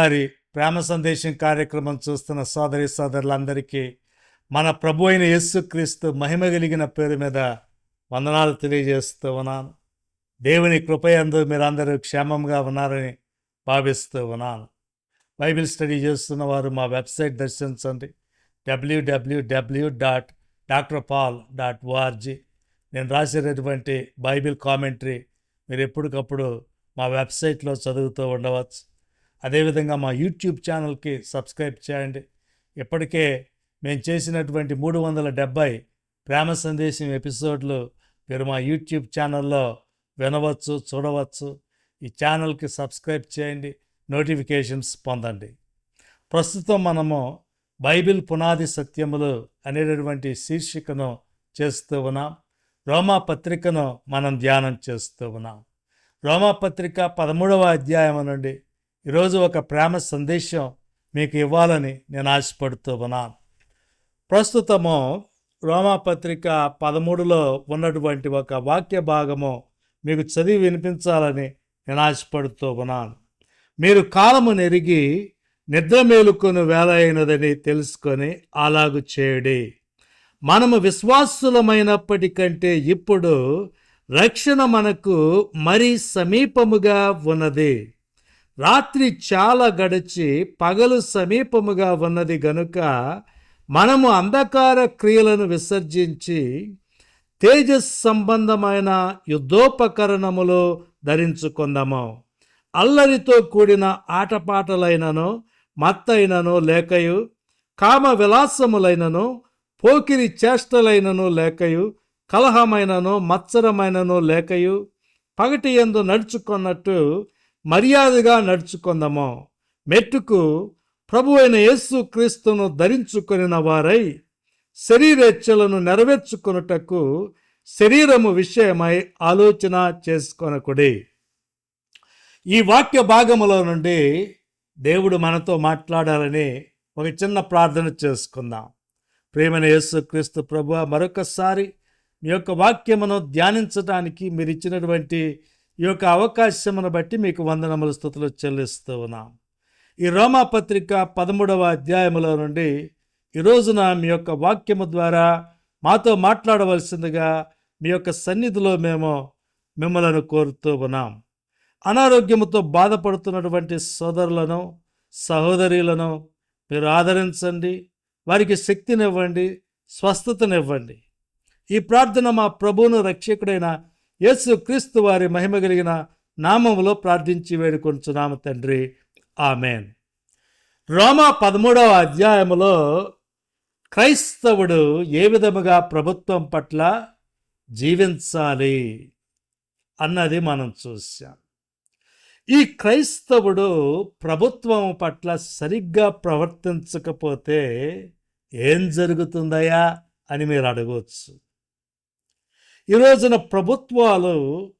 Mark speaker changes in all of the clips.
Speaker 1: మరోసారి ప్రేమ సందేశం కార్యక్రమం చూస్తున్న సోదరి సోదరులందరికీ మన ప్రభు అయిన యేసుక్రీస్తు మహిమ కలిగిన పేరు మీద వందనాలు తెలియజేస్తూ ఉన్నాను. దేవుని కృపయందు మీరందరూ క్షేమంగా ఉన్నారని భావిస్తూ ఉన్నాను. బైబిల్ స్టడీ చేస్తున్న వారు మా వెబ్సైట్ దర్శించండి. W W W dot doctor Paul dot O R G నేను రాసేటటువంటి బైబిల్ కామెంటరీ మీరు ఎప్పటికప్పుడు మా వెబ్సైట్లో చదువుతూ ఉండవచ్చు. అదేవిధంగా మా యూట్యూబ్ ఛానల్కి సబ్స్క్రైబ్ చేయండి. ఇప్పటికే మేము చేసినటువంటి మూడు వందల డెబ్భై ప్రేమ సందేశం ఎపిసోడ్లు మీరు మా యూట్యూబ్ ఛానల్లో వినవచ్చు చూడవచ్చు. ఈ ఛానల్కి సబ్స్క్రైబ్ చేయండి నోటిఫికేషన్స్ పొందండి. ప్రస్తుతం మనము బైబిల్ పునాది సత్యములు అనేటటువంటి శీర్షికను చేస్తూ ఉన్నాం. రోమా పత్రికను మనం ధ్యానం చేస్తూ ఉన్నాం. రోమా పత్రిక పదమూడవ అధ్యాయం నుండి ఈరోజు ఒక ప్రేమ సందేశం మీకు ఇవ్వాలని నేను ఆశపడుతూ ఉన్నాను. ప్రస్తుతము రోమాపత్రిక పదమూడులో ఉన్నటువంటి ఒక వాక్య భాగము మీకు చదివి వినిపించాలని నేను ఆశపడుతూ ఉన్నాను. మీరు కాలము నెరిగి నిద్ర మేలుకొని వేల అయినదని తెలుసుకొని అలాగు చేయడి. మనము విశ్వాసులమైనప్పటికంటే ఇప్పుడు రక్షణ మనకు మరీ సమీపముగా ఉన్నది. రాత్రి చాలా గడిచి పగలు సమీపముగా ఉన్నది గనుక మనము అంధకార క్రియలను విసర్జించి తేజస్ సంబంధమైన యుద్ధోపకరణములు ధరించుకుందాము. అల్లరితో కూడిన ఆటపాటలైనను మత్తైనను లేకయు కామ విలాసములైనను పోకిరి చేష్టలైనను లేకయు కలహమైనను మత్సరమైనను లేకయు పగటి ఎందు నడుచుకున్నట్టు మర్యాదగా నడుచుకుందాము. మెట్టుకు ప్రభు అయిన యేసు క్రీస్తును ధరించుకొనిన వారై శరీరేచ్ఛలను నెరవేర్చుకొనుటకు శరీరము విషయమై ఆలోచన చేసుకొనకుడి. ఈ వాక్య భాగములో నుండి దేవుడు మనతో మాట్లాడాలని ఒక చిన్న ప్రార్థన చేసుకుందాం. ప్రేమైన యేసుక్రీస్తు ప్రభు మరొకసారి మీ యొక్క వాక్యమును ధ్యానించడానికి మీరు ఇచ్చినటువంటి ఈ యొక్క అవకాశమును బట్టి మీకు వందనముల స్థుతులు చెల్లిస్తూ ఉన్నాం. ఈ రోమా పత్రిక పదమూడవ అధ్యాయములో నుండి ఈరోజున మీ యొక్క వాక్యము ద్వారా మాతో మాట్లాడవలసిందిగా మీ యొక్క సన్నిధిలో మేము మిమ్మలను కోరుతూ ఉన్నాం. అనారోగ్యముతో బాధపడుతున్నటువంటి సోదరులను సహోదరులను మీరు ఆదరించండి. వారికి శక్తినివ్వండి స్వస్థతనివ్వండి. ఈ ప్రార్థన మా ప్రభువును రక్షకుడైన యేసు క్రీస్తు వారి మహిమ కలిగిన నామములో ప్రార్థించి వేడుకొంచున్నాము తండ్రి. ఆమెన్. రోమా పదమూడవ అధ్యాయములో క్రైస్తవుడు ఏ విధముగా ప్రభుత్వం పట్ల జీవించాలి అన్నది మనం చూసాం ఈ క్రైస్తవుడు ప్రభుత్వం పట్ల సరిగ్గా ప్రవర్తించకపోతే ఏం జరుగుతుందయా అని మీరు అడగవచ్చు ఈ రోజున ప్రభుత్వాలు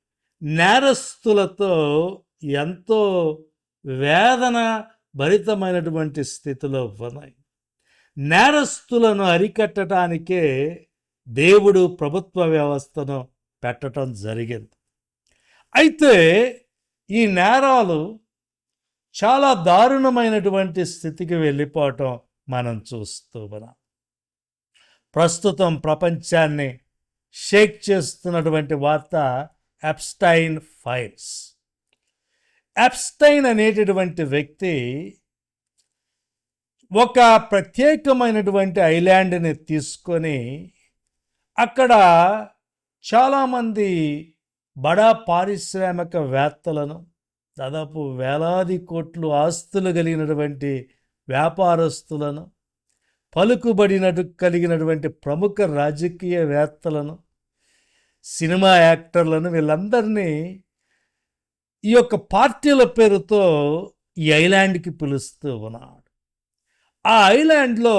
Speaker 1: నేరస్తులతో ఎంతో వేదన భరితమైనటువంటి స్థితిలో ఉన్నాయి. నేరస్తులను అరికట్టడానికే దేవుడు ప్రభుత్వ వ్యవస్థను పెట్టడం జరిగింది. అయితే ఈ నేరాలు చాలా దారుణమైనటువంటి స్థితికి వెళ్ళిపోవటం మనం చూస్తూ ఉన్నాం. ప్రస్తుతం ప్రపంచాన్ని షేక్ చేస్తున్నటువంటి వార్త ఎప్స్టైన్ ఫైల్స్ ఎప్స్టైన్ అనేటటువంటి వ్యక్తి ఒక ప్రత్యేకమైనటువంటి ఐలాండ్ని తీసుకొని అక్కడ చాలామంది బడా పారిశ్రామికవేత్తలను దాదాపు వేలాది కోట్లు ఆస్తులు కలిగినటువంటి వ్యాపారస్తులను పలుకుబడినటు కలిగినటువంటి ప్రముఖ రాజకీయవేత్తలను సినిమా యాక్టర్లను వీళ్ళందరినీ ఈ యొక్క పార్టీల పేరుతో ఈ ఐలాండ్కి పిలుస్తూ ఉన్నాడు. ఆ ఐలాండ్లో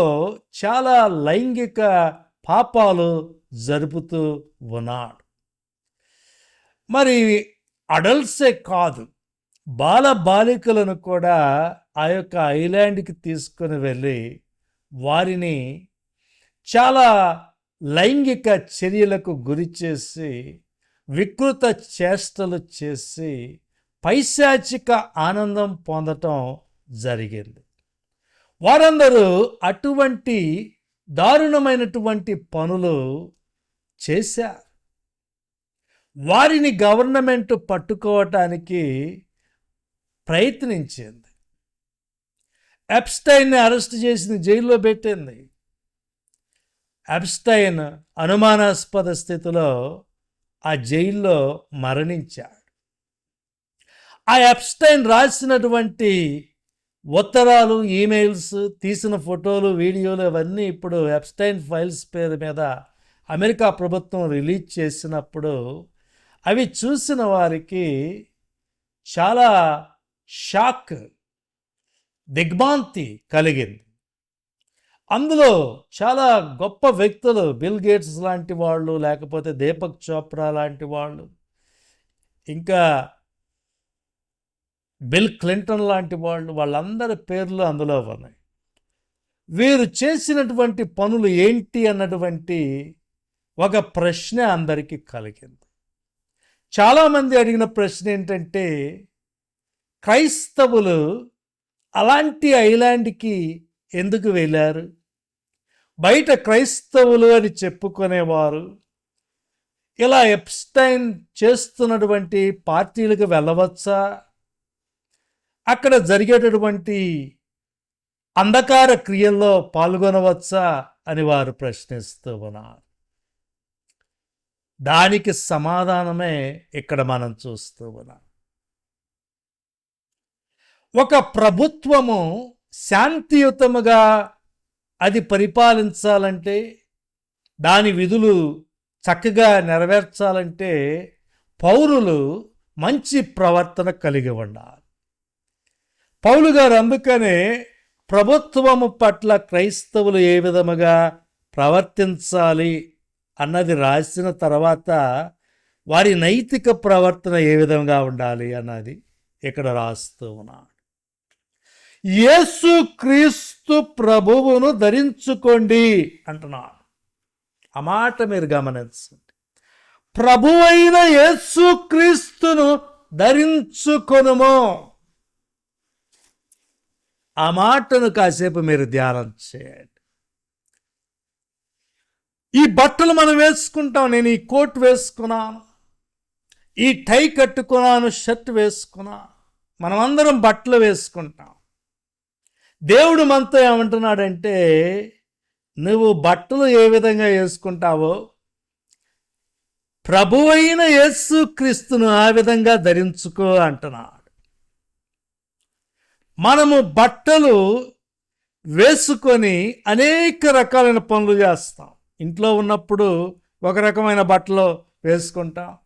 Speaker 1: చాలా లైంగిక పాపాలు జరుపుతూ ఉన్నాడు. మరి అడల్ట్సే కాదు బాల బాలికలను కూడా ఆ యొక్క ఐలాండ్కి తీసుకొని వెళ్ళి వారిని చాలా లైంగిక చర్యలకు గురి చేసి వికృత చేష్టలు చేసి పైశాచిక ఆనందం పొందటం జరిగింది. వారందరూ అటువంటి దారుణమైనటువంటి పనులు చేశారు. వారిని గవర్నమెంట్ పట్టుకోవటానికి ప్రయత్నించింది. ఎప్స్టైన్ని అరెస్ట్ చేసింది జైల్లో పెట్టింది. ఎప్స్టైన్ అనుమానాస్పద స్థితిలో ఆ జైల్లో మరణించాడు. ఆ ఎప్స్టైన్ రాసినటువంటి ఉత్తరాలు ఈమెయిల్స్ తీసిన ఫోటోలు వీడియోలు అవన్నీ ఇప్పుడు ఎప్స్టైన్ ఫైల్స్ పేరు మీద అమెరికా ప్రభుత్వం రిలీజ్ చేసినప్పుడు అవి చూసిన వారికి చాలా షాక్ దిగ్భాంతి కలిగింది. అందులో చాలా గొప్ప వ్యక్తులు బిల్ గేట్స్ లాంటి వాళ్ళు లేకపోతే దీపక్ చోప్రా లాంటి వాళ్ళు ఇంకా బిల్ క్లింటన్ లాంటి వాళ్ళు వాళ్ళందరి పేర్లు అందులో ఉన్నాయి. వీరు చేసినటువంటి పనులు ఏంటి అన్నటువంటి ఒక ప్రశ్న అందరికీ కలిగింది. చాలామంది అడిగిన ప్రశ్న ఏంటంటే క్రైస్తవులు అలాంటి ఐలాండ్కి ఎందుకు వెళ్ళారు? బయట క్రైస్తవులు అని చెప్పుకునేవారు. ఇలా ఎప్స్టైన్ చేస్తున్నటువంటి పార్టీలకు వెళ్ళవచ్చా? అక్కడ జరిగేటటువంటి అంధకార క్రియల్లో పాల్గొనవచ్చా? అని వారు ప్రశ్నిస్తూ ఉన్నారు. దానికి సమాధానమే ఇక్కడ మనం చూస్తూ ఉన్నాం. ఒక ప్రభుత్వము శాంతియుతముగా అది పరిపాలించాలంటే దాని విధులు చక్కగా నెరవేర్చాలంటే పౌరులు మంచి ప్రవర్తన కలిగి ఉండాలి. పౌలు గారు అందుకనే ప్రభుత్వము పట్ల క్రైస్తవులు ఏ విధముగా ప్రవర్తించాలి అన్నది రాసిన తర్వాత వారి నైతిక ప్రవర్తన ఏ విధంగా ఉండాలి అన్నది ఇక్కడ రాస్తూ ఉన్నాను. యేసు క్రీస్తు ప్రభువును ధరించుకోండి అంటున్నాడు ఆ మాట మీరు గమనించండి. ప్రభువైన యేసు క్రీస్తును ధరించుకొనుము. ఆ మాటను కాసేపు మీరు ధ్యానం చేయండి. ఈ బట్టలు మనం వేసుకుంటాం నేను ఈ కోట్ వేసుకున్నాను ఈ టై కట్టుకున్నాను షర్ట్ వేసుకున్నాను మనమందరం బట్టలు వేసుకుంటాం. దేవుడు మనతో ఏమంటున్నాడంటే నువ్వు బట్టలు ఏ విధంగా వేసుకుంటావో ప్రభువైన యేసు క్రీస్తును ఆ విధంగా ధరించుకో అంటున్నాడు. మనము బట్టలు వేసుకొని అనేక రకాలైన పనులు చేస్తాం. ఇంట్లో ఉన్నప్పుడు ఒక రకమైన బట్టలు వేసుకుంటాం.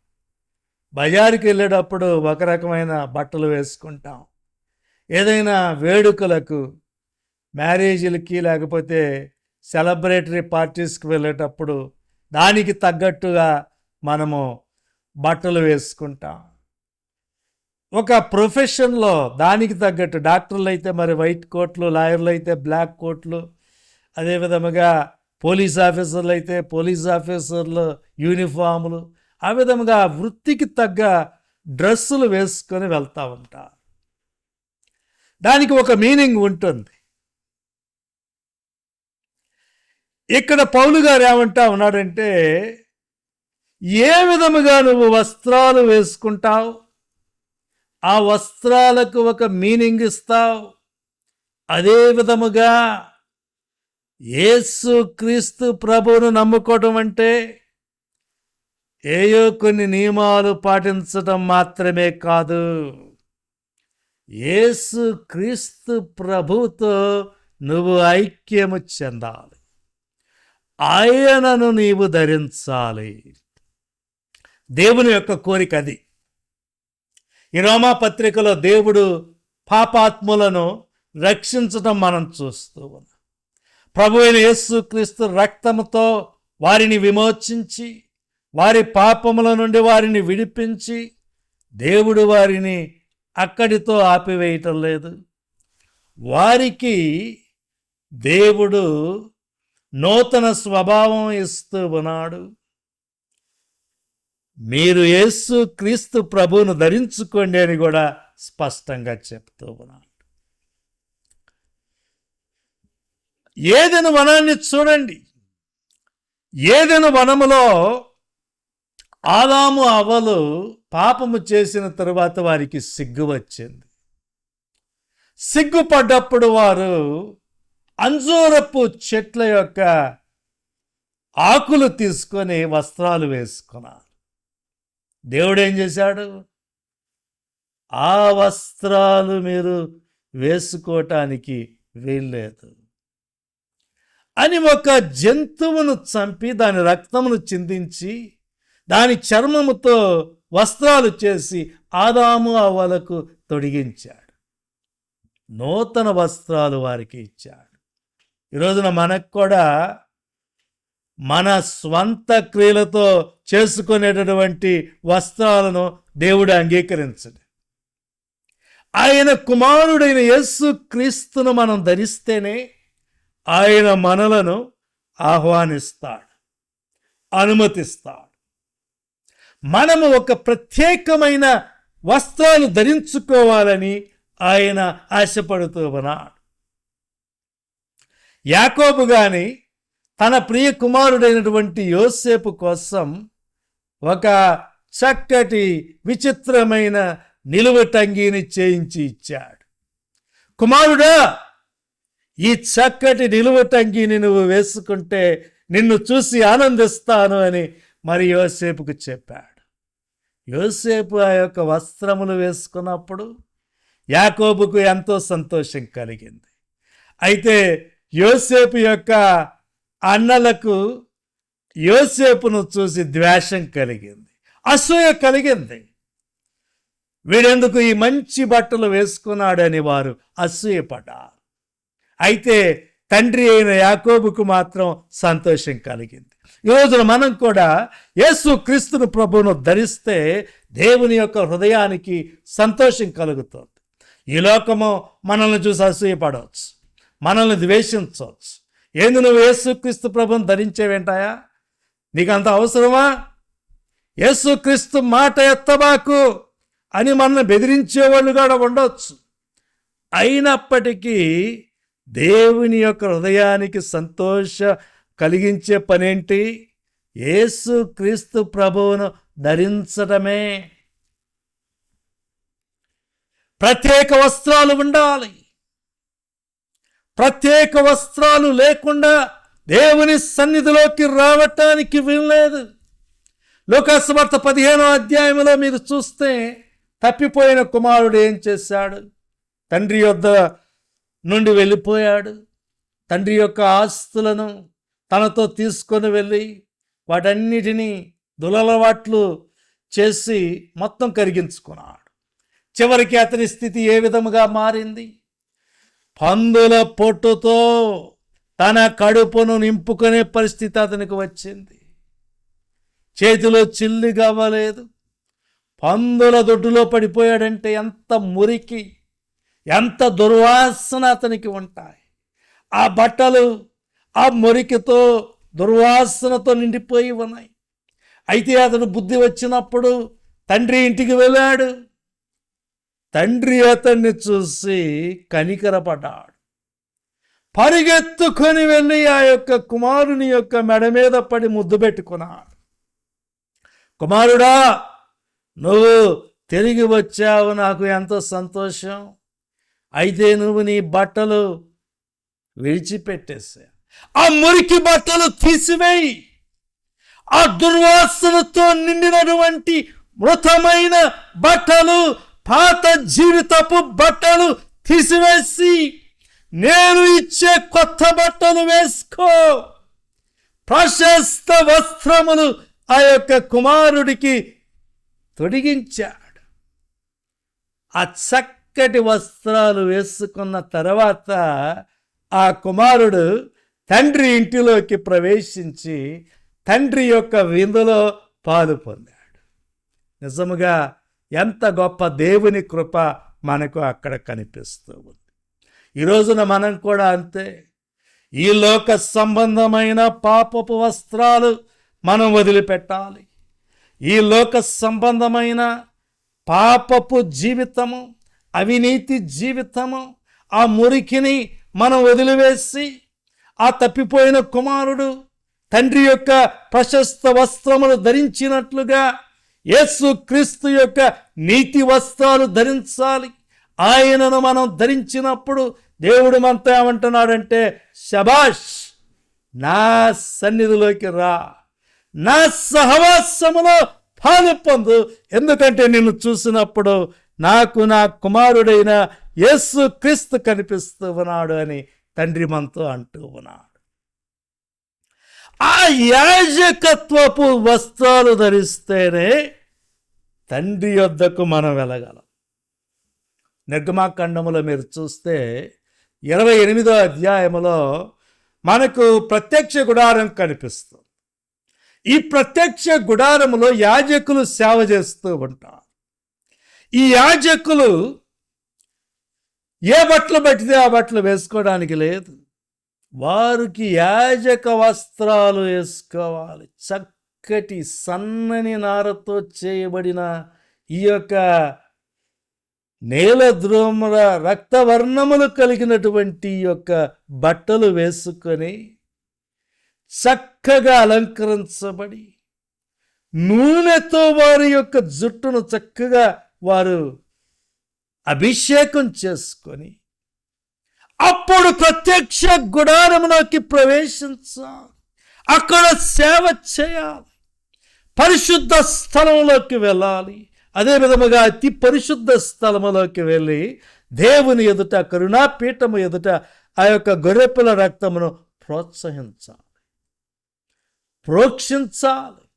Speaker 1: బజారుకి వెళ్ళేటప్పుడు ఒక రకమైన బట్టలు వేసుకుంటాం. ఏదైనా వేడుకలకు మ్యారేజీలకి లేకపోతే సెలబ్రేటరీ పార్టీస్కి వెళ్ళేటప్పుడు దానికి తగ్గట్టుగా మనము బట్టలు వేసుకుంటాం. ఒక ప్రొఫెషన్లో దానికి తగ్గట్టు డాక్టర్లు అయితే మరి వైట్ కోట్లు లాయర్లు అయితే బ్లాక్ కోట్లు అదే విధముగా పోలీస్ ఆఫీసర్లు అయితే పోలీస్ ఆఫీసర్లు యూనిఫాములు ఆ విధముగా వృత్తికి తగ్గ డ్రెస్సులు వేసుకొని వెళ్తూ ఉంటారు. దానికి ఒక మీనింగ్ ఉంటుంది. ఇక్కడ పౌలు గారు ఏమంటా ఉన్నాడంటే ఏ విధముగా నువ్వు వస్త్రాలు వేసుకుంటావు? ఆ వస్త్రాలకు ఒక మీనింగ్ ఇస్తావు? అదే విధముగా యేసు క్రీస్తు ప్రభువును నమ్ముకోవటం అంటే ఏయో కొన్ని నియమాలు పాటించటం మాత్రమే కాదు. యేసు క్రీస్తు ప్రభుతో నువ్వు ఐక్యము చెందాలి. ఆయనను నీవు ధరించాలి. దేవుని యొక్క కోరిక అది. ఈ రోమా పత్రికలో దేవుడు పాపాత్ములను రక్షించటం మనం చూస్తూ ఉన్నాం. ప్రభు అయిన రక్తముతో వారిని విమోచించి వారి పాపముల నుండి వారిని విడిపించి దేవుడు వారిని అక్కడితో ఆపివేయటం లేదు. వారికి దేవుడు నూతన స్వభావం ఇస్తూ ఉన్నాడు. మీరు యేసు క్రీస్తు ప్రభువును ధరించుకోండి అని కూడా స్పష్టంగా చెప్తూ ఉన్నాడు. ఏదైనా వనాన్ని చూడండి. ఏదైనా వనములో ఆదాము అవలు పాపము చేసిన తరువాత వారికి సిగ్గు వచ్చింది. సిగ్గుపడ్డప్పుడు వారు అంజూరపు చెట్ల యొక్క ఆకులు తీసుకొని వస్త్రాలు వేసుకున్నారు. దేవుడు ఏం చేశాడు? ఆ వస్త్రాలు మీరు వేసుకోవటానికి వీల్లేదు. అని ఒక జంతువును చంపి దాని రక్తమును చిందించి దాని చర్మముతో వస్త్రాలు చేసి ఆదాము అవ్వలకు తొడిగించాడు. నూతన వస్త్రాలు వారికి ఇచ్చాడు. ఈరోజున మనకు కూడా మన స్వంత క్రియలతో చేసుకునేటటువంటి వస్త్రాలను దేవుడు అంగీకరించడు. ఆయన కుమారుడైన యేసు క్రీస్తును మనం ధరిస్తేనే ఆయన మనలను ఆహ్వానిస్తాడు అనుమతిస్తాడు. మనము ఒక ప్రత్యేకమైన వస్త్రాలు ధరించుకోవాలని ఆయన ఆశపడుతూ ఉన్నాడు. యాకోబు గాని తన ప్రియ కుమారుడైనటువంటి యోసేపు కోసం ఒక చక్కటి విచిత్రమైన నిలువటంగిని చేయించి ఇచ్చాడు. కుమారుడా ఈ చక్కటి నిలువటంగిని నువ్వు వేసుకుంటే నిన్ను చూసి ఆనందిస్తాను అని మరి యోసేపుకు చెప్పాడు. యోసేపు ఆ యొక్క వస్త్రములు వేసుకున్నప్పుడు యాకోబుకు ఎంతో సంతోషం కలిగింది. అయితే యోసేపు యొక్క అన్నలకు యోసేపును చూసి ద్వేషం కలిగింది అసూయ కలిగింది. వీడెందుకు ఈ మంచి బట్టలు వేసుకున్నాడని వారు అసూయపడ్డారు. అయితే తండ్రి అయిన యాకోబుకు మాత్రం సంతోషం కలిగింది. ఈ రోజున మనం కూడా యేసు క్రీస్తును ప్రభువును ధరిస్తే దేవుని యొక్క హృదయానికి సంతోషం కలుగుతుంది. ఈ లోకము మనల్ని చూసి అసూయపడవచ్చు. మనల్ని ద్వేషించవచ్చు. ఏంది నువ్వు యేసుక్రీస్తు ప్రభుని ధరించేవేంటాయా నీకు అంత అవసరమా? యేసుక్రీస్తు మాట ఎత్తబాకు అని మనల్ని బెదిరించేవాళ్ళు కూడా ఉండవచ్చు అయినప్పటికీ దేవుని యొక్క హృదయానికి సంతోష కలిగించే పనేంటి? యేసు క్రీస్తు ప్రభువును ధరించడమే ప్రత్యేక వస్త్రాలు ఉండాలి. ప్రత్యేక వస్త్రాలు లేకుండా దేవుని సన్నిధిలోకి రావటానికి వీల్లేదు. లోకాసువార్త పదిహేనో అధ్యాయంలో మీరు చూస్తే తప్పిపోయిన కుమారుడు ఏం చేశాడు? తండ్రి యొద్ద నుండి వెళ్ళిపోయాడు. తండ్రి యొక్క ఆస్తులను తనతో తీసుకొని వెళ్ళి వాటన్నిటినీ దులలవాట్లు చేసి మొత్తం కరిగించుకున్నాడు. చివరికి అతని స్థితి ఏ విధముగా మారింది? పందుల పొట్టుతో తన కడుపును నింపుకునే పరిస్థితి అతనికి వచ్చింది. చేతిలో చిల్లి కావలేదు. పందుల దొడ్డులో పడిపోయాడంటే ఎంత మురికి ఎంత దుర్వాసన అతనికి ఉంటాయి. ఆ బట్టలు ఆ మురికితో దుర్వాసనతో నిండిపోయి ఉన్నాయి. అయితే అతను బుద్ధి వచ్చినప్పుడు తండ్రి ఇంటికి వెళ్ళాడు. తండ్రి అతన్ని చూసి కనికరపడ్డాడు. పరిగెత్తుకొని వెళ్ళి ఆ యొక్క కుమారుని యొక్క మెడ మీద పడి ముద్దు పెట్టుకున్నాడు. కుమారుడా నువ్వు తిరిగి వచ్చావు నాకు ఎంతో సంతోషం. అయితే నువ్వు నీ బట్టలు విడిచిపెట్టేసా. ఆ మురికి బట్టలు తీసివేయి. ఆ దుర్వాసనతో నిండినటువంటి మృతమైన బట్టలు పాత జీవితపు బట్టలు తీసివేసి నేను ఇచ్చే కొత్త బట్టలు వేసుకో. ప్రశస్త వస్త్రములు ఆ యొక్క కుమారుడికి తొడిగించాడు. ఆ చక్కటి వస్త్రాలు వేసుకున్న తర్వాత ఆ కుమారుడు తండ్రి ఇంటిలోకి ప్రవేశించి తండ్రి యొక్క విందులో పాలు పొందాడు. నిజముగా ఎంత గొప్ప దేవుని కృప మనకు అక్కడ కనిపిస్తూ ఉంది. ఈ రోజున మనం కూడా అంతే. ఈ లోక సంబంధమైన పాపపు వస్త్రాలు మనం వదిలిపెట్టాలి. ఈ లోక సంబంధమైన పాపపు జీవితము అవినీతి జీవితము ఆ మురికిని మనం వదిలివేసి ఆ తప్పిపోయిన కుమారుడు తండ్రి యొక్క ప్రశస్త వస్త్రములు ధరించినట్లుగా యేసు క్రీస్తు యొక్క నీతి వస్త్రాలు ధరించాలి. ఆయనను మనం ధరించినప్పుడు దేవుడు మనతో ఏమంటున్నాడంటే శబాష్ నా సన్నిధిలోకి రా. నా సహవాసములో పాలు పొందు. ఎందుకంటే నిన్ను చూసినప్పుడు నాకు నా కుమారుడైన యేసు క్రీస్తు కనిపిస్తూ ఉన్నాడు అని తండ్రి మనతో అంటూ ఉన్నాడు. ఆ యాజకత్వపు వస్త్రాలు ధరిస్తేనే తండ్రి యొద్దకు మనం వెళ్ళగలం. నిర్గమాఖండములో మీరు చూస్తే ఇరవై ఎనిమిదో అధ్యాయములో మనకు ప్రత్యక్ష గుడారం కనిపిస్తుంది. ఈ ప్రత్యక్ష గుడారములో యాజకులు సేవ చేస్తూ ఉంటారు. ఈ యాజకులు ఏ బట్టలు పట్టితే ఆ బట్టలు వేసుకోవడానికి లేదు. వారికి యాజక వస్త్రాలు వేసుకోవాలి. చక్క చక్కటి సన్నని నారతో చేయబడిన ఈ యొక్క నేల ద్రోమర రక్తవర్ణములు కలిగినటువంటి యొక్క బట్టలు వేసుకొని చక్కగా అలంకరించబడి నూనెతో వారి యొక్క జుట్టును చక్కగా వారు అభిషేకం చేసుకొని అప్పుడు ప్రత్యక్ష గుడారములోకి ప్రవేశించాలి. అక్కడ సేవ చేయాలి. పరిశుద్ధ స్థలంలోకి వెళ్ళాలి. అదే విధముగా అతి పరిశుద్ధ స్థలములోకి వెళ్ళి దేవుని ఎదుట కరుణాపీఠము ఎదుట ఆ యొక్క గొర్రెపిల్ల రక్తమును ప్రోత్సహించాలి. ప్రోక్షించాలి.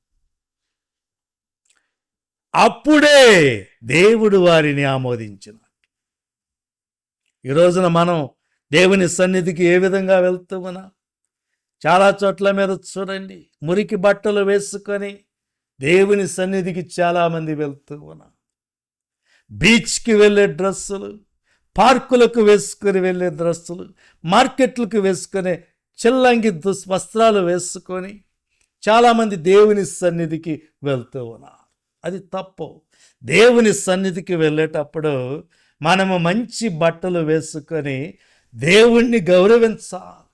Speaker 1: అప్పుడే దేవుడు వారిని ఆమోదించిన ఈ రోజున మనం దేవుని సన్నిధికి ఏ విధంగా వెళ్తూ చాలా చోట్ల మీద చూడండి. మురికి బట్టలు వేసుకొని దేవుని సన్నిధికి చాలామంది వెళ్తూ ఉన్నారు. బీచ్కి వెళ్ళే డ్రెస్సులు పార్కులకు వేసుకొని వెళ్ళే డ్రెస్సులు మార్కెట్లకు వేసుకునే చిల్లంగి దుస్ వస్త్రాలు వేసుకొని చాలామంది దేవుని సన్నిధికి వెళ్తూ ఉన్నారు. అది తప్పు. దేవుని సన్నిధికి వెళ్ళేటప్పుడు మనము మంచి బట్టలు వేసుకొని దేవుణ్ణి గౌరవించాలి.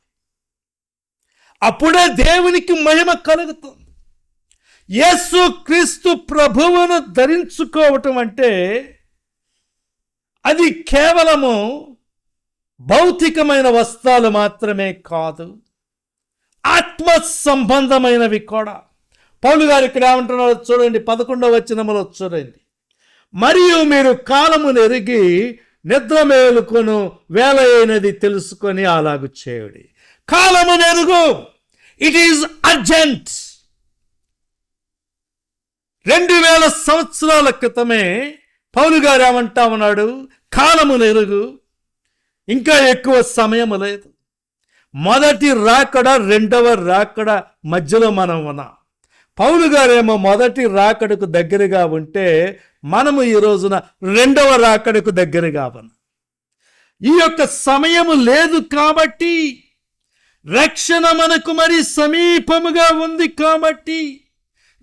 Speaker 1: అప్పుడే దేవునికి మహిమ కలుగుతుంది. యేసు క్రీస్తు ప్రభువును ధరించుకోవటం అంటే అది కేవలము భౌతికమైన వస్త్రాలు మాత్రమే కాదు ఆత్మ సంబంధమైనవి కూడా. పౌలు గారు ఇక్కడ ఏమంటున్నారో చూడండి పదకొండవ వచనములో చూడండి. మరియు మీరు కాలము నెరిగి నిద్ర మేలుకొను వేల అయినది తెలుసుకొని అలాగు చేయుడి. కాలము నెరుగు ఇట్ ఈజ్ అర్జెంట్ రెండు వేల సంవత్సరాల క్రితమే పౌలు గారు ఏమంటా ఉన్నాడు కాలము లేరు ఇంకా ఎక్కువ సమయం లేదు. మొదటి రాకడ రెండవ రాకడ మధ్యలో మనం ఉన్నాం. పౌలు గారేమో మొదటి రాకడకు దగ్గరగా ఉంటే మనము ఈ రోజున రెండవ రాకడకు దగ్గరగా ఉన్నాం. ఈ యొక్క సమయము లేదు కాబట్టి రక్షణ మనకు మరి సమీపముగా ఉంది కాబట్టి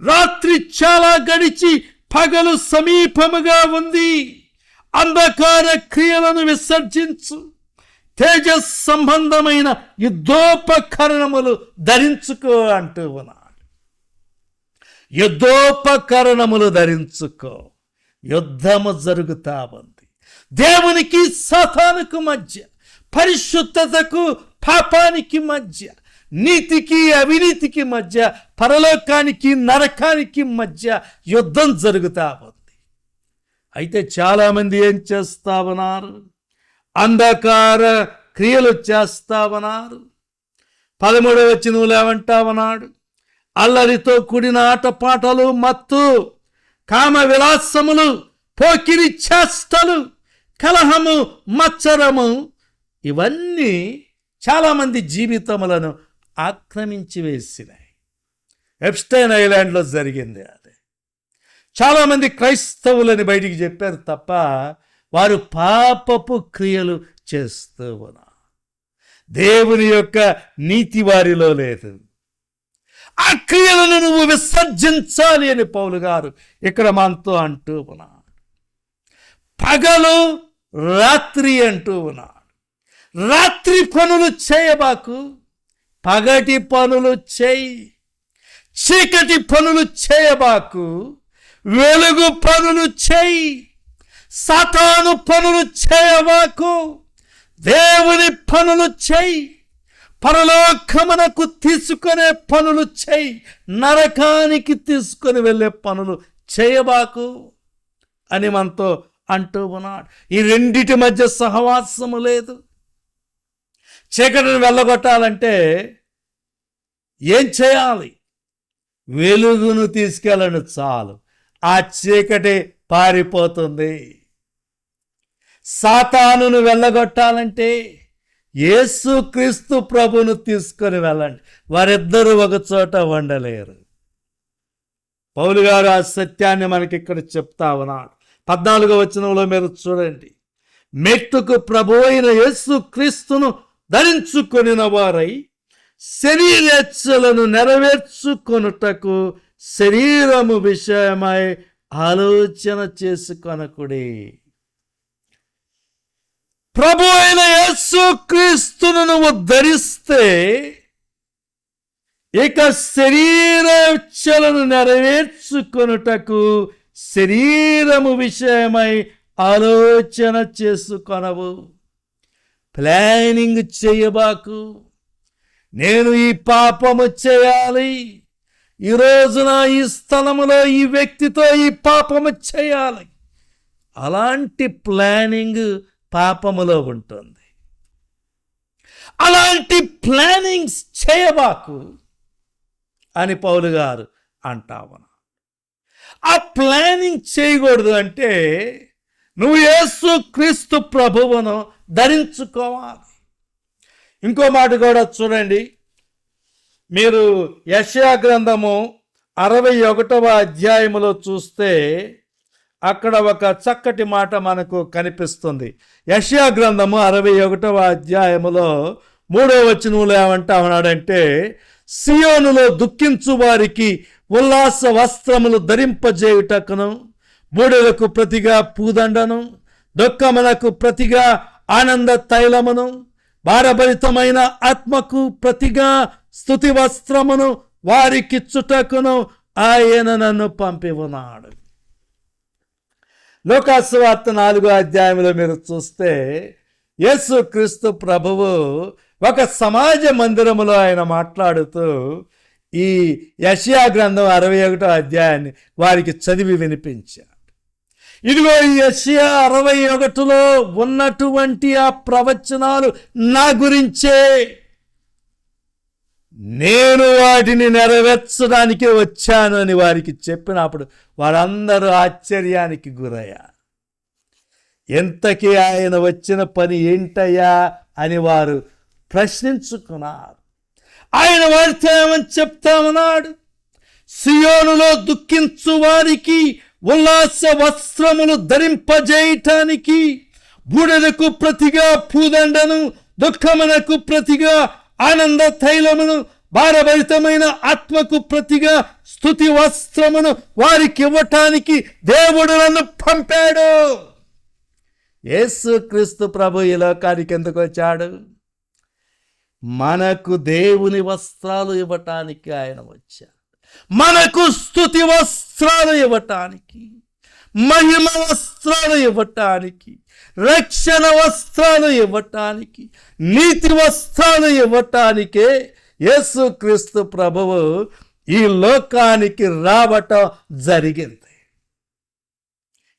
Speaker 1: రాత్రి చాలా గడిచి పగలు సమీపముగా ఉంది. అంధకార క్రియలను విసర్జించు. తేజస్ సంబంధమైన యుద్ధోపకరణములు ధరించుకో అంటూ ఉన్నాడు. యుద్ధోపకరణములు ధరించుకో. యుద్ధము జరుగుతా ఉంది. దేవునికి సతానుకు మధ్య పరిశుద్ధతకు పాపానికి మధ్య నీతికి అవినీతికి మధ్య పరలోకానికి నరకానికి మధ్య యుద్ధం జరుగుతా ఉంది. అయితే చాలామంది ఏం చేస్తా ఉన్నారు అంధకార క్రియలు చేస్తా ఉన్నారు పదమూడవ వచ్చిన ఏమంటా ఉన్నాడు అల్లరితో కూడిన ఆటపాటలు మత్తు కామ విలాసములు పోకిరి చేష్టలు కలహము మచ్చరము ఇవన్నీ చాలామంది జీవితములను ఆక్రమించి వేసినాయి. ఎప్స్టైన్ ఐలాండ్లో జరిగింది అది. చాలామంది క్రైస్తవులని బయటికి చెప్పారు తప్ప వారు పాపపు క్రియలు చేస్తూ ఉన్నారు. దేవుని యొక్క నీతి వారిలో లేదు. ఆ క్రియలను నువ్వు విసర్జించాలి అని పౌలు గారు ఇక్కడ మనతో అంటూ ఉన్నాడు పగలు రాత్రి అంటూ ఉన్నాడు రాత్రి పనులు చేయబాకు పగటి పనులు చేయి చీకటి పనులు చేయబాకు వెలుగు పనులు చేయి సతాను పనులు చేయబాకు దేవుని పనులు చేయి పరలోకమునకు తీసుకునే పనులు చేయి నరకానికి తీసుకొని వెళ్ళే పనులు చేయబాకు అని మనతో అంటూ ఉన్నాడు. ఈ రెండిటి మధ్య సహవాసము లేదు. చీకటిని వెళ్ళగొట్టాలంటే ఏం చేయాలి? వెలుగును తీసుకెళ్ళను చాలు. ఆ చీకటి పారిపోతుంది. సాతానును వెళ్ళగొట్టాలంటే యేసు క్రీస్తు ప్రభును తీసుకొని వెళ్ళండి. వారిద్దరూ ఒక చోట వండలేరు పౌలు గారు ఆ సత్యాన్ని మనకి ఇక్కడ చెప్తా ఉన్నాడు పద్నాలుగో వచనంలో మీరు చూడండి. మెట్టుకు ప్రభు అయిన యేసు క్రీస్తును ధరించుకొనిన వారై శరీరేచ్ఛలను నెరవేర్చుకొనుటకు శరీరము విషయమై ఆలోచన చేసుకొనకుడి. ప్రభు అయిన యేసుక్రీస్తును నువ్వు ధరిస్తే ఇక శరీరేచ్ఛలను నెరవేర్చుకొనుటకు శరీరము విషయమై ఆలోచన చేసుకొనవు. ప్లానింగ్ చేయబాకు. నేను ఈ పాపము చేయాలి. ఈరోజు నా ఈ స్థలములో ఈ వ్యక్తితో ఈ పాపము చేయాలి. అలాంటి ప్లానింగ్ పాపములో ఉంటుంది. అలాంటి ప్లానింగ్స్ చేయబాకు అని పౌలు గారు అంటావన ఆ ప్లానింగ్ చేయకూడదు అంటే నువ్వు యేసు క్రీస్తు ప్రభువును ధరించుకోవాలి. ఇంకో మాట కూడా చూడండి. మీరు యశయా గ్రంథము అరవై ఒకటవ అధ్యాయములో చూస్తే అక్కడ ఒక చక్కటి మాట మనకు కనిపిస్తుంది. యశయా గ్రంథము అరవై ఒకటవ అధ్యాయములో మూడవ వచనంలో ఏమంటా ఉన్నాడంటే సియోనులో దుఃఖించు వారికి ఉల్లాస వస్త్రములు ధరింపజేయుటకును బూడెలకు ప్రతిగా పూదండను దుఃఖమునకు ప్రతిగా ఆనంద తైలమును భారభరితమైన ఆత్మకు ప్రతిగా స్థుతి వస్త్రమును వారికిచ్చుటకును ఆయన నన్ను పంపి ఉన్నాడు లోకాసువార్త నాలుగో అధ్యాయంలో మీరు చూస్తే యేసు క్రీస్తు ప్రభువు ఒక సమాజ మందిరములో ఆయన మాట్లాడుతూ ఈ యషియా గ్రంథం అరవై ఒకటో అధ్యాయాన్ని వారికి చదివి వినిపించాడు ఇదిగో యషియా అరవై ఒకటిలో ఉన్నటువంటి ఆ ప్రవచనాలు నా గురించే. నేను వాటిని నెరవేర్చడానికి వచ్చాను అని వారికి చెప్పినప్పుడు వారందరూ ఆశ్చర్యానికి గురయ్యా. ఎంతకీ ఆయన వచ్చిన పని ఏంటయ్యా అని వారు ప్రశ్నించుకున్నారు. ఆయన వారితో ఏమని చెప్తామన్నాడు? సియోనులో దుఃఖించు వారికి ఉల్లాస వస్త్రములు ధరింపజేయటానికి బూడెలకు ప్రతిగా పూదండను దుఃఖమునకు ప్రతిగా ఆనంద తైలమును భారభరితమైన ఆత్మకు ప్రతిగా స్థుతి వస్త్రమును వారికి ఇవ్వటానికి దేవుడు నన్ను పంపాడు. యేసు క్రీస్తు ప్రభు ఈ లోకానికి ఎందుకు వచ్చాడు. మనకు దేవుని వస్త్రాలు ఇవ్వటానికి ఆయన వచ్చాడు. మనకు స్థుతి వస్త్రాలు ఇవ్వటానికి మహిమ వస్త్రాలు ఇవ్వటానికి రక్షణ వస్త్రాలు ఇవ్వటానికి నీతి వస్త్రాలు ఇవ్వటానికే యేసుక్రీస్తు ప్రభువు ఈ లోకానికి రావటం జరిగింది.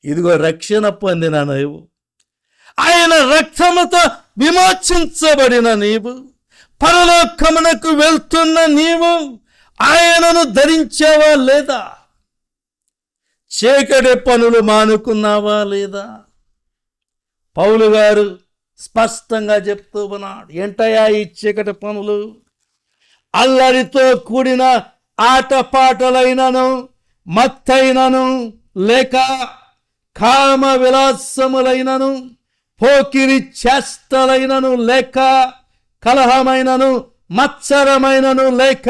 Speaker 1: ఇదిగో రక్షణ పొందిన నీవు ఆయన రక్తముతో విమోచించబడిన నీవు పరలోకమునకు వెళ్తున్న నీవు ఆయనను ధరించావా లేదా? చీకటి పనులు మానుకున్నావా లేదా? పౌలు గారు స్పష్టంగా చెప్తూ ఉన్నాడు ఏంటయ్యా ఈ చీకటి పనులు? అల్లరితో కూడిన ఆటపాటలైనను మత్తైనను లేక కామ విలాసములైనను పోకిరి చేష్టలైనను లేక కలహమైనను మత్సరమైనను లేక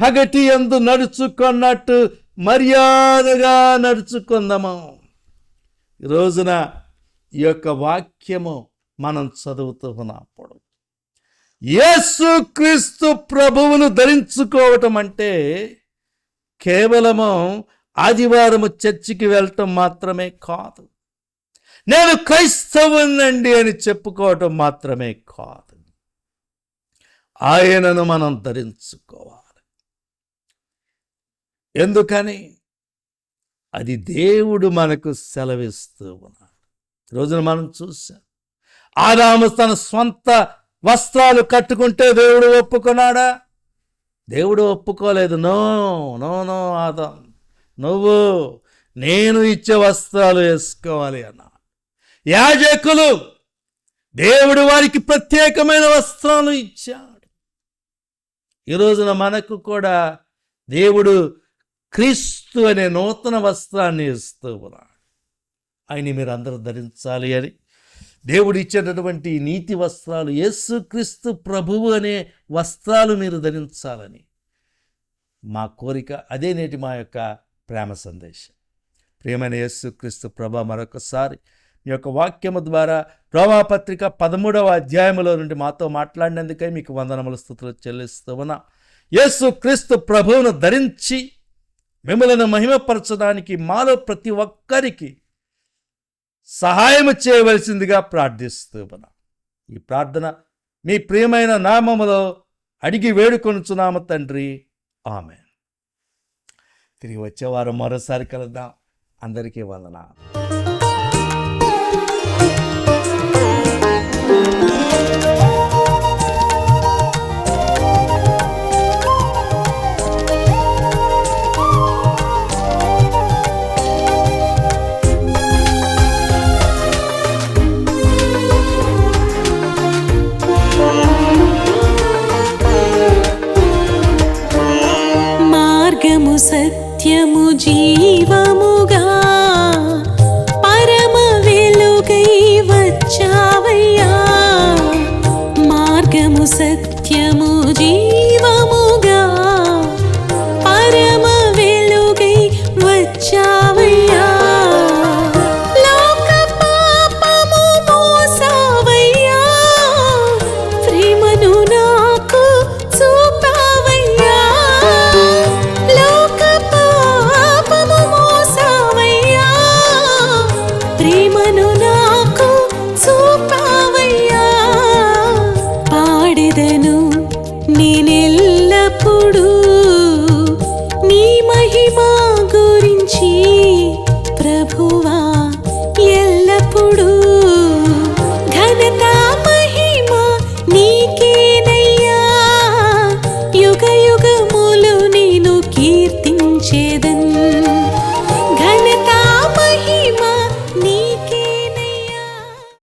Speaker 1: పగటి ఎందు నడుచుకున్నట్టు మర్యాదగా నడుచుకుందాము. రోజున ఈ యొక్క వాక్యము మనం చదువుతూ ఉన్నప్పుడు యేసుక్రీస్తు ప్రభువును ధరించుకోవటం అంటే కేవలము ఆదివారము చర్చికి వెళ్ళటం మాత్రమే కాదు. నేను క్రైస్తవునండి అని చెప్పుకోవటం మాత్రమే కాదు. ఆయనను మనం ధరించుకోవాలి. ఎందుకని? అది దేవుడు మనకు సెలవిస్తూ ఉన్నాడు. రోజున మనం చూసాం ఆదాము తన సొంత వస్త్రాలు కట్టుకుంటే దేవుడు ఒప్పుకున్నాడా? దేవుడు ఒప్పుకోలేదు. No no no Adam. నువ్వు నేను ఇచ్చే వస్త్రాలు వేసుకోవాలి అన్న యాజకులు దేవుడు వారికి ప్రత్యేకమైన వస్త్రాలు ఇచ్చాడు. ఈ రోజున మనకు కూడా దేవుడు క్రీస్తు అనే నూతన వస్త్రాన్ని ఇస్తూ ఉన్నాడు. ఆయన మీరు అందరూ ధరించాలి అని దేవుడు ఇచ్చేటటువంటి నీతి వస్త్రాలు యేసు క్రీస్తు ప్రభువు అనే వస్త్రాలు మీరు ధరించాలని మా కోరిక అదే నేటి మా యొక్క ప్రేమ సందేశం. ప్రియమైన యేసు క్రీస్తు ప్రభ మరొకసారి మీ యొక్క వాక్యము ద్వారా రోమాపత్రిక పదమూడవ అధ్యాయములో నుండి మాతో మాట్లాడినందుకై మీకు వందనముల స్థుతులు చెల్లిస్తూ ఉన్నా. యేసు క్రీస్తు ప్రభువును ధరించి మిమ్మల్ని మహిమపరచడానికి మాలో ప్రతి ఒక్కరికి సహాయం చేయవలసిందిగా ప్రార్థిస్తున్నా ఈ ప్రార్థన మీ ప్రియమైన నామములో అడిగి వేడుకొనుచున్నాము తండ్రి. ఆమె తిరిగి వచ్చేవారు మరోసారి కలుద్దాం. అందరికీ
Speaker 2: వందనాలు. set